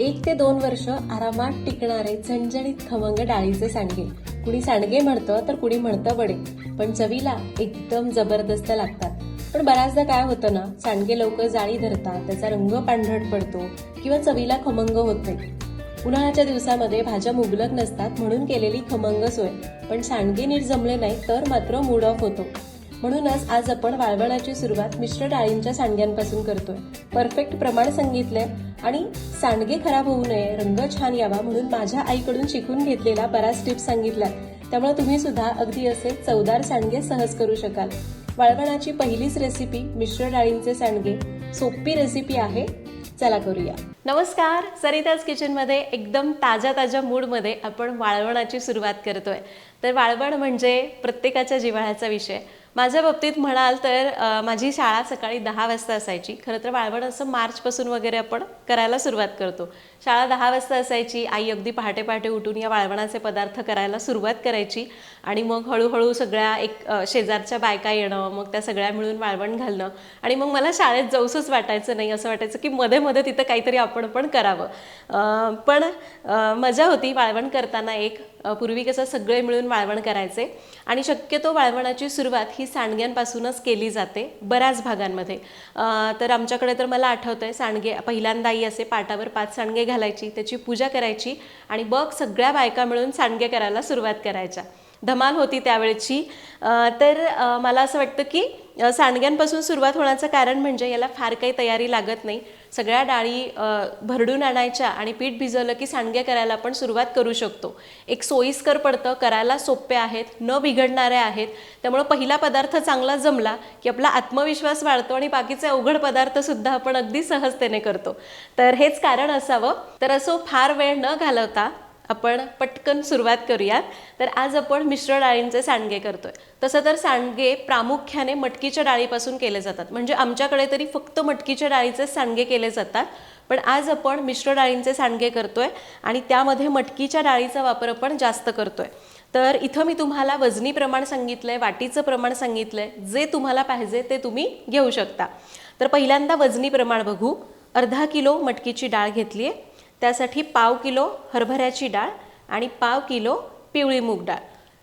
एक ते दोन वर्ष आरामात टिकणारे झणझणीत खमंग डाळीचे सांडगे. कुणी सांडगे म्हणतं तर कुणी म्हणतं वडे. पण चवीला एकदम जबरदस्त लागतात. पण बऱ्याचदा काय होतं ना सांडगे लवकर जाळी धरतात त्याचा रंग पांढरट पडतो किंवा चवीला खमंग होत नाही. उन्हाळ्याच्या दिवसामध्ये भाज्या मुबलक नसतात म्हणून केलेली खमंग सोय. पण सांडगे नीट जमले नाही तर मात्र मूड ऑफ होतो. म्हणूनच आज आपण वाळवणाची सुरुवात मिश्र डाळींच्या सांडग्यांपासून करतोय. परफेक्ट प्रमाण सांगितलंय. आणि सांडगे खराब होऊ नये रंग छान यावा म्हणून माझ्या आईकडून शिकून घेतलेला बराच टिप्स सांगितल्या. त्यामुळे तुम्ही सुद्धा अगदी असे चवदार सांडगे सहज करू शकाल. वाळवणाची पहिलीच रेसिपी मिश्र डाळींचे सांडगे. सोपी रेसिपी आहे. चला करूया. नमस्कार. सरिताज किचनमध्ये एकदम ताज्या ताज्या मूडमध्ये आपण वाळवणाची सुरुवात करतोय. तर वाळवण म्हणजे प्रत्येकाच्या जिव्हाळ्याचा विषय. माझ्या बाबतीत म्हणाल तर माझी शाळा सकाळी दहा वाजता असायची. खरं तर वाळवण असं मार्चपासून वगैरे आपण करायला सुरुवात करतो. शाळा दहा वाजता असायची. आई अगदी पहाटे पहाटे उठून या वाळवणाचे पदार्थ करायला सुरुवात करायची. आणि मग हळूहळू सगळ्या एक शेजारच्या बायका येणं मग त्या सगळ्या मिळून वाळवण घालणं. आणि मग मला शाळेत जाऊसच वाटायचं नाही. असं वाटायचं की मध्ये मध्ये तिथं काहीतरी आपण पण करावं. पण मजा होती वाळवण करताना एक. पूर्वी कसं सगळे मिळून वाळवण करायचे. आणि शक्यतो वाळवणाची सुरुवात ही सांडग्यांपासूनच केली जाते बऱ्याच भागांमध्ये. तर आमच्याकडे तर मला आठवतं आहे सांडगे पहिल्यांदा आई असे पाटावर पाच सांडगे घालायची त्याची पूजा करायची आणि बघ सगळ्या बायका मिळून सांडगे करायला सुरुवात करायच्या. धमाल होती त्यावेळची. तर मला असं वाटतं की सांडग्यांपासून सुरुवात होण्याचं कारण म्हणजे याला फार काही तयारी लागत नाही. सगळ्या डाळी भरडून आणायच्या आणि पीठ भिजवलं की सांडगे करायला आपण सुरुवात करू शकतो. एक सोयीस्कर पडतं करायला सोपे आहेत न बिघडणारे आहेत. त्यामुळं पहिला पदार्थ चांगला जमला की आपला आत्मविश्वास वाढतो आणि बाकीचे अवघड पदार्थसुद्धा आपण अगदी सहजतेने करतो. तर हेच कारण असावं. तर असो फार वेळ न घालवता आपण पटकन सुरुवात करूयात. तर आज आपण मिश्र डाळींचे सांडगे करतोय. तसं तर सांडगे प्रामुख्याने मटकीच्या डाळीपासून केले जातात. म्हणजे आमच्याकडे तरी फक्त मटकीच्या डाळीचे सांडगे केले जातात. पण आज आपण मिश्र डाळींचे सांडगे करतोय आणि त्यामध्ये मटकीच्या डाळीचा वापर आपण जास्त करतोय. तर इथं मी तुम्हाला वजनी प्रमाण सांगितलंय वाटीचं प्रमाण सांगितलंय. जे तुम्हाला पाहिजे ते तुम्ही घेऊ शकता. तर पहिल्यांदा वजनी प्रमाण बघू. अर्धा किलो मटकीची डाळ घेतली आहे त्यासाठी पाव किलो हरभऱ्याची डाळ आणि पाव किलो पिवळी मूग डाळ.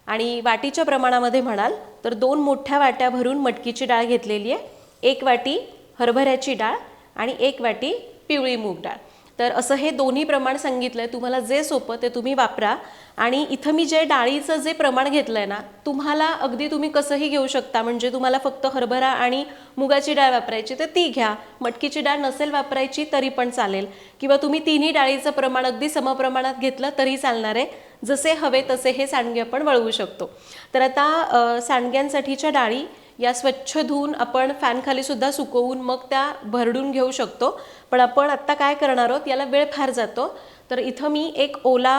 आणि वाटीच्या प्रमाणामध्ये म्हणाल तर दोन मोठ्या वाट्या भरून मटकीची डाळ घेतलेली आहे. एक वाटी हरभऱ्याची डाळ आणि एक वाटी पिवळी मूग डाळ. तर असं हे दोन्ही प्रमाण सांगितलं आहे तुम्हाला जे सोपं ते तुम्ही वापरा. आणि इथं मी जे डाळीचं जे प्रमाण घेतलं आहे ना तुम्हाला अगदी तुम्ही कसंही घेऊ शकता. म्हणजे तुम्हाला फक्त हरभरा आणि मुगाची डाळ वापरायची तर ती घ्या. मटकीची डाळ नसेल वापरायची तरी पण चालेल. किंवा तुम्ही तिन्ही डाळीचं प्रमाण अगदी समप्रमाणात घेतलं तरी चालणार आहे. जसे हवे तसे हे सांडगे आपण वळवू शकतो. तर आता सांडग्यांसाठीच्या डाळी या स्वच्छ धुवून आपण फॅनखाली सुद्धा सुकवून मग त्या भरडून घेऊ शकतो. पण आपण आत्ता काय करणार आहोत याला वेळ फार जातो. तर इथं मी एक ओला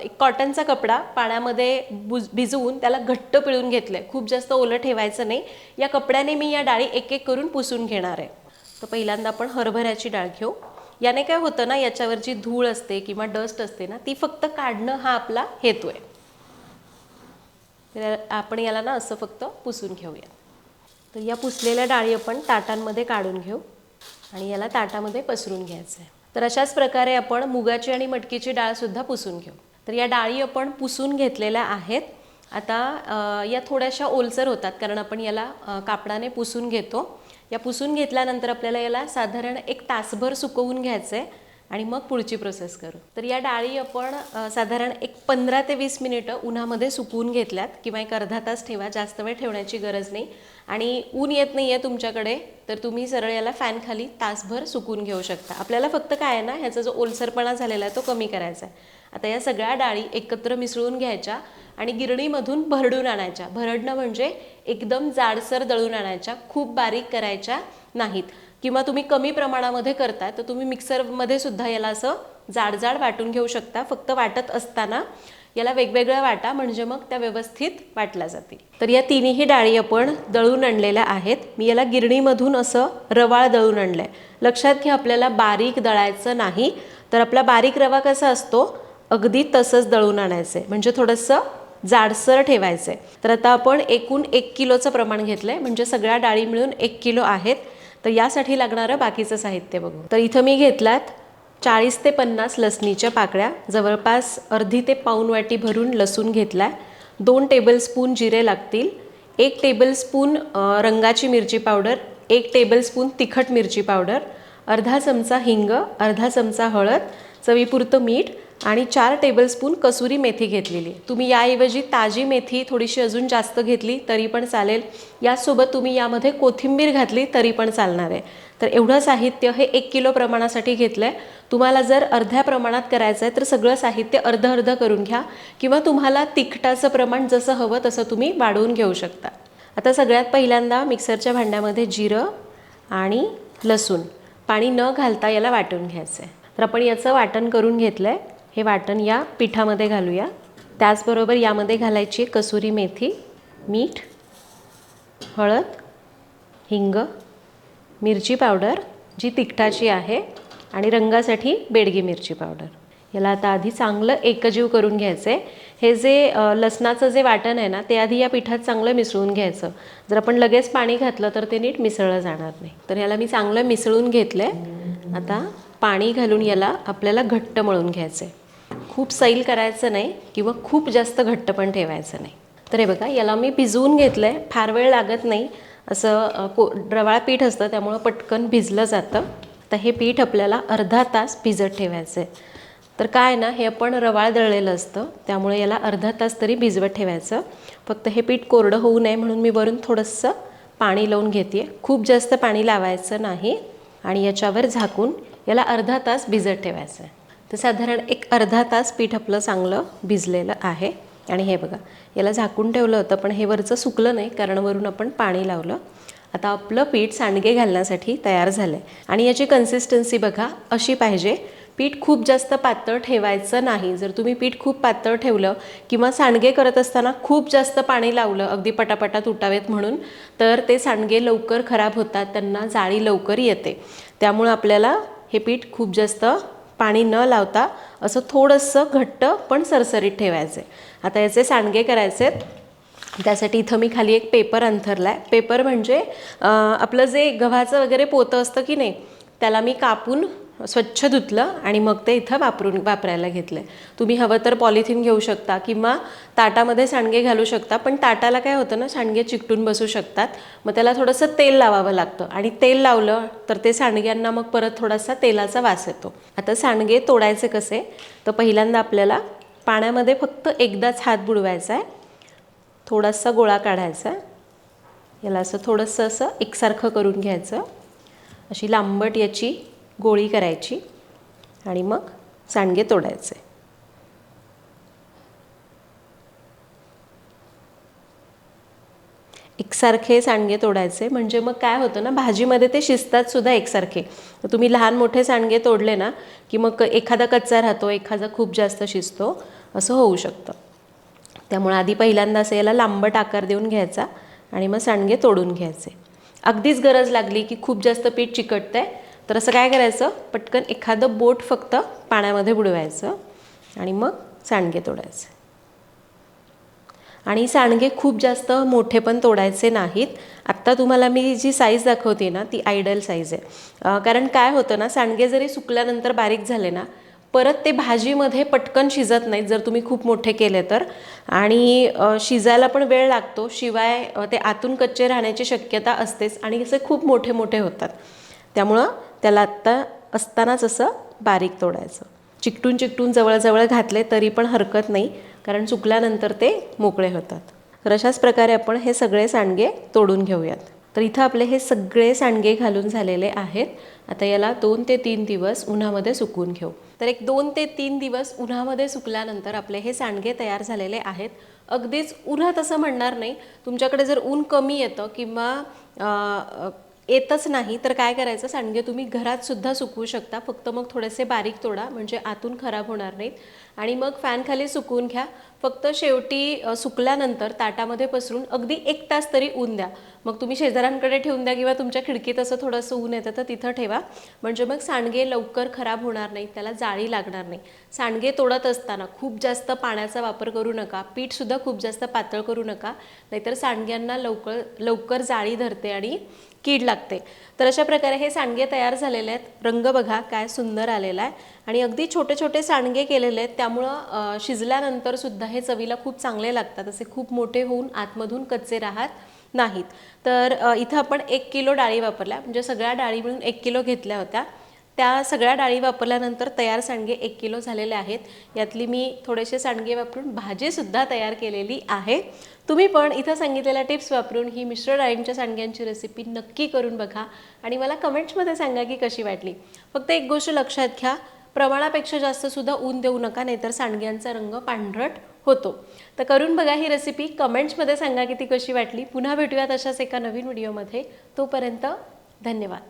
एक कॉटनचा कपडा पाण्यामध्ये बुज भिजवून त्याला घट्ट पिळून घेतलं आहे खूप जास्त ओलं ठेवायचं नाही. या कपड्याने मी या डाळी एक एक करून पुसून घेणार आहे. तर पहिल्यांदा आपण हरभऱ्याची डाळ घेऊ. याने काय होतं ना याच्यावरची धूळ असते किंवा डस्ट असते ना ती फक्त काढणं हा आपला हेतू आहे. तर आपण याला ना असं फक्त पुसून घेऊया. तर या पुसलेल्या डाळी आपण ताटांमध्ये काढून घेऊ आणि याला ताटामध्ये पसरून घ्यायचं आहे तर अशाच प्रकारे आपण मुगाची आणि मटकीची डाळसुद्धा पुसून घेऊ. तर या डाळी आपण पुसून घेतलेल्या आहेत. आता या थोड्याशा ओलसर होतात कारण आपण याला कापडाने पुसून घेतो. या पुसून घेतल्यानंतर आपल्याला याला साधारण एक तासभर सुकवून घ्यायचं आहे आणि मग पुढची प्रोसेस करू. तर या डाळी आपण साधारण एक पंधरा ते वीस मिनिटं उन्हामध्ये सुकवून घेतल्यात किंवा एक अर्धा तास ठेवा जास्त वेळ ठेवण्याची गरज नाही. आणि ऊन येत नाही आहे तुमच्याकडे तर तुम्ही सरळ याला फॅनखाली तासभर सुकून घेऊ शकता. आपल्याला फक्त काय आहे ना ह्याचा जो ओलसरपणा झालेला आहे तो कमी करायचा आहे. आता या सगळ्या डाळी एकत्र मिसळून घ्यायच्या आणि गिरणीमधून भरडून आणायच्या. भरडणं म्हणजे एकदम जाडसर दळून आणायच्या खूप बारीक करायच्या नाहीत. किंवा तुम्ही कमी प्रमाणामध्ये करताय तर तुम्ही मिक्सरमध्ये सुद्धा याला असं जाड जाड वाटून घेऊ शकता. फक्त वाटत असताना याला वेगवेगळ्या वाटा म्हणजे मग त्या व्यवस्थित वाटल्या जातील. तर या तिन्ही डाळी आपण दळून आणलेल्या आहेत. मी याला गिरणीमधून असं रवाळ दळून आणलं आहे लक्षात घ्या आपल्याला बारीक दळायचं नाही. तर आपला बारीक रवा कसा असतो? अगदी तसंच दळून आणायचं आहे म्हणजे थोडंसं जाडसर ठेवायचं आहे तर आता आपण एकूण एक किलोचं प्रमाण घेतलं आहे म्हणजे सगळ्या डाळी मिळून एक किलो आहेत. तर यासाठी लागणारं बाकीचं साहित्य बघू तर इथं मी घेतलात चाळीस ते पन्नास लसणीच्या पाकळ्या जवळपास अर्धी ते पाऊन वाटी भरून लसूण घेतला आहे दोन टेबलस्पून जिरे लागतील एक टेबलस्पून रंगाची मिरची पावडर एक टेबलस्पून तिखट मिरची पावडर अर्धा चमचा हिंग अर्धा चमचा हळद चवीपुरतं मीठ आणि चार टेबलस्पून कसुरी मेथी घेतलेली. तुम्ही याऐवजी ताजी मेथी थोडीशी अजून जास्त घेतली तरी पण चालेल. यासोबत तुम्ही यामध्ये कोथिंबीर घातली तरी पण चालणार आहे. तर एवढं साहित्य हे एक किलो प्रमाणासाठी घेतलं आहे तुम्हाला जर अर्ध्या प्रमाणात करायचं आहे तर सगळं साहित्य अर्ध अर्ध करून घ्या किंवा तुम्हाला तिखटाचं प्रमाण जसं हवं तसं तुम्ही वाढवून घेऊ शकता. आता सगळ्यात पहिल्यांदा मिक्सरच्या भांड्यामध्ये जिरं आणि लसूण. पाणी न घालता याला वाटून घ्यायचं आहे तर आपण याचं वाटण करून घेतलं आहे हे वाटण या पिठामध्ये घालूया. त्याचबरोबर यामध्ये घालायची आहे कसुरी मेथी मीठ हळद हिंग मिरची पावडर जी तिखटाची आहे आणि रंगासाठी बेडगी मिरची पावडर. याला आता आधी चांगलं एकजीव करून घ्यायचं आहे हे जे लसणाचं जे वाटण आहे ना ते आधी या पिठात चांगलं मिसळून घ्यायचं. जर आपण लगेच पाणी घातलं तर ते नीट मिसळलं जाणार नाही. तर याला मी चांगलं मिसळून घेतलं आहे आता पाणी घालून याला आपल्याला घट्ट मळून घ्यायचं आहे खूप सैल करायचं नाही किंवा खूप जास्त घट्ट पण ठेवायचं नाही. तर हे बघा याला मी भिजवून घेतलं आहे फार वेळ लागत नाही. असं को रवाळ पीठ असतं त्यामुळं पटकन भिजलं जातं. तर हे पीठ आपल्याला अर्धा तास भिजत ठेवायचं आहे तर काय ना हे आपण रवाळ दळलेलं असतं. त्यामुळे याला अर्धा तास तरी भिजवत ठेवायचं. फक्त हे पीठ कोरडं होऊ नये म्हणून मी वरून थोडंसं पाणी लावून घेते खूप जास्त पाणी लावायचं नाही. आणि याच्यावर झाकून याला अर्धा तास भिजत ठेवायचं आहे तर साधारण एक अर्धा तास पीठ आपलं चांगलं भिजलेलं आहे. आणि हे बघा याला झाकून ठेवलं होतं पण हे वरचं सुकलं नाही कारण वरून आपण पाणी लावलं. आता आपलं पीठ सांडगे घालण्यासाठी तयार झालं आहे आणि याची कन्सिस्टन्सी बघा अशी पाहिजे. पीठ खूप जास्त पातळ ठेवायचं नाही. जर तुम्ही पीठ खूप पातळ ठेवलं किंवा सांडगे करत असताना खूप जास्त पाणी लावलं अगदी पटापटा तुटावेत म्हणून तर ते सांडगे लवकर खराब होतात त्यांना जाळी लवकर येते. त्यामुळं आपल्याला हे पीठ खूप जास्त पाणी न लावता असं थोडंसं घट्ट पण सरसरीत ठेवायचं. आहे आता याचे सांडगे करायचे आहेत. त्यासाठी इथं मी खाली एक पेपर अंथरला आहे पेपर म्हणजे आपलं जे गव्हाचं वगैरे पोतं असतं की नाही त्याला मी कापून स्वच्छ धुतलं आणि मग ते इथं वापरून वापरायला घेतलं तुम्ही हवं तर पॉलिथिन घेऊ शकता किंवा ताटामध्ये सांडगे घालू शकता पण ताटाला काय होतं ना सांडगे चिकटून बसू शकतात. मग त्याला थोडंसं तेल लावावं लागतं आणि तेल लावलं तर ते सांडग्यांना मग परत थोडासा तेलाचा वास येतो. आता सांडगे तोडायचे कसे? तर पहिल्यांदा आपल्याला पाण्यामध्ये फक्त एकदाच हात बुडवायचा आहे. थोडासा गोळा काढायचा याला असं थोडंसं असं एकसारखं करून घ्यायचं. अशी लांबट याची गोळी करायची आणि मग सांडगे तोडायचे. एकसारखे सांडगे तोडायचे. म्हणजे मग काय होतं ना भाजीमध्ये ते शिजतात सुद्धा एकसारखे. तुम्ही लहान मोठे सांडगे तोडले ना की मग एखादा कच्चा राहतो एखादा खूप जास्त शिजतो असं होऊ शकतं. त्यामुळे आधी पहिल्यांदा असं याला लांबट आकार देऊन घ्यायचा आणि मग सांडगे तोडून घ्यायचे. अगदीच गरज लागली की खूप जास्त पीठ चिकटतं आहे तर असं काय करायचं? पटकन एखादं बोट फक्त पाण्यामध्ये बुडवायचं आणि मग सांडगे तोडायचे. आणि सांडगे खूप जास्त मोठे पण तोडायचे नाहीत. आत्ता तुम्हाला मी जी साईज दाखवते ना ती आयडल साईज आहे. कारण काय होतं ना सांडगे जरी सुकल्यानंतर बारीक झाले ना परत ते भाजीमध्ये पटकन शिजत नाहीत जर तुम्ही खूप मोठे केले तर. आणि शिजायला पण वेळ लागतो शिवाय ते आतून कच्चे राहण्याची शक्यता असतेच आणि असे खूप मोठे मोठे होतात. त्यामुळं त्याला आत्ता असतानाच असं बारीक तोडायचं. चिकटून चिकटून जवळजवळ घातले तरी पण हरकत नाही कारण चुकल्यानंतर ते मोकळे होतात. तर अशाच प्रकारे आपण हे सगळे सांडगे तोडून घेऊयात. तर इथं आपले हे सगळे सांडगे घालून झालेले आहेत. आता याला दोन ते तीन दिवस उन्हामध्ये सुकवून घेऊ. तर एक दोन ते तीन दिवस उन्हामध्ये सुकल्यानंतर आपले हे सांडगे तयार झालेले आहेत. अगदीच उन्हात असं म्हणणार नाही. तुमच्याकडे जर ऊन कमी येतं किंवा येतच नाही तर काय करायचं? सांडगे तुम्ही घरात सुद्धा सुकवू शकता. फक्त मग थोडेसे बारीक तोडा म्हणजे आतून खराब होणार नाहीत. आणि मग फॅनखाली सुकवून घ्या. फक्त शेवटी सुकल्यानंतर ताटामध्ये पसरून अगदी एक तास तरी ऊन द्या. मग तुम्ही शेजाऱ्यांकडे ठेवून द्या किंवा तुमच्या खिडकीत असं थोडंसं ऊन येतं तर तिथं ठेवा. म्हणजे मग सांडगे लवकर खराब होणार नाही त्याला जाळी लागणार नाही. सांडगे तोडत असताना खूप जास्त पाण्याचा वापर करू नका. पीठसुद्धा खूप जास्त पातळ करू नका. नाहीतर सांडग्यांना लवकर लवकर जाळी धरते आणि कीड लागते. तर अशा प्रकारे हे सांडगे तयार झालेले आहेत. रंग बघा काय सुंदर आलेला आहे. आणि अगदी छोटे छोटे सांडगे केलेले आहेत. त्यामुळं शिजल्यानंतरसुद्धा हे चवीला खूप चांगले लागतात असे खूप मोठे होऊन आतमधून कच्चे राहत नाहीत. तर इथं आपण एक किलो डाळी वापरल्या म्हणजे सगळ्या डाळी मिळून एक किलो घेतल्या होत्या. त्या सगळ्या डाळी वापरल्यानंतर तयार सांडगे एक किलो झालेले आहेत. यातली मी थोडेसे सांडगे वापरून भाजीसुद्धा तयार केलेली आहे. तुम्ही पण इथं सांगितलेल्या टिप्स वापरून ही मिश्र डाळींच्या सांडग्यांची रेसिपी नक्की करून बघा. आणि मला कमेंट्समध्ये सांगा की कशी वाटली. फक्त एक गोष्ट लक्षात घ्या प्रमाणापेक्षा जास्त सुद्धा ऊन देऊ नका नाहीतर सांडग्यांचा रंग पांढरट होतो. तर करून बघा ही रेसिपी कमेंट्समध्ये सांगा की ती कशी वाटली. पुन्हा भेटूयात अशाच एका नवीन व्हिडिओमध्ये तोपर्यंत धन्यवाद.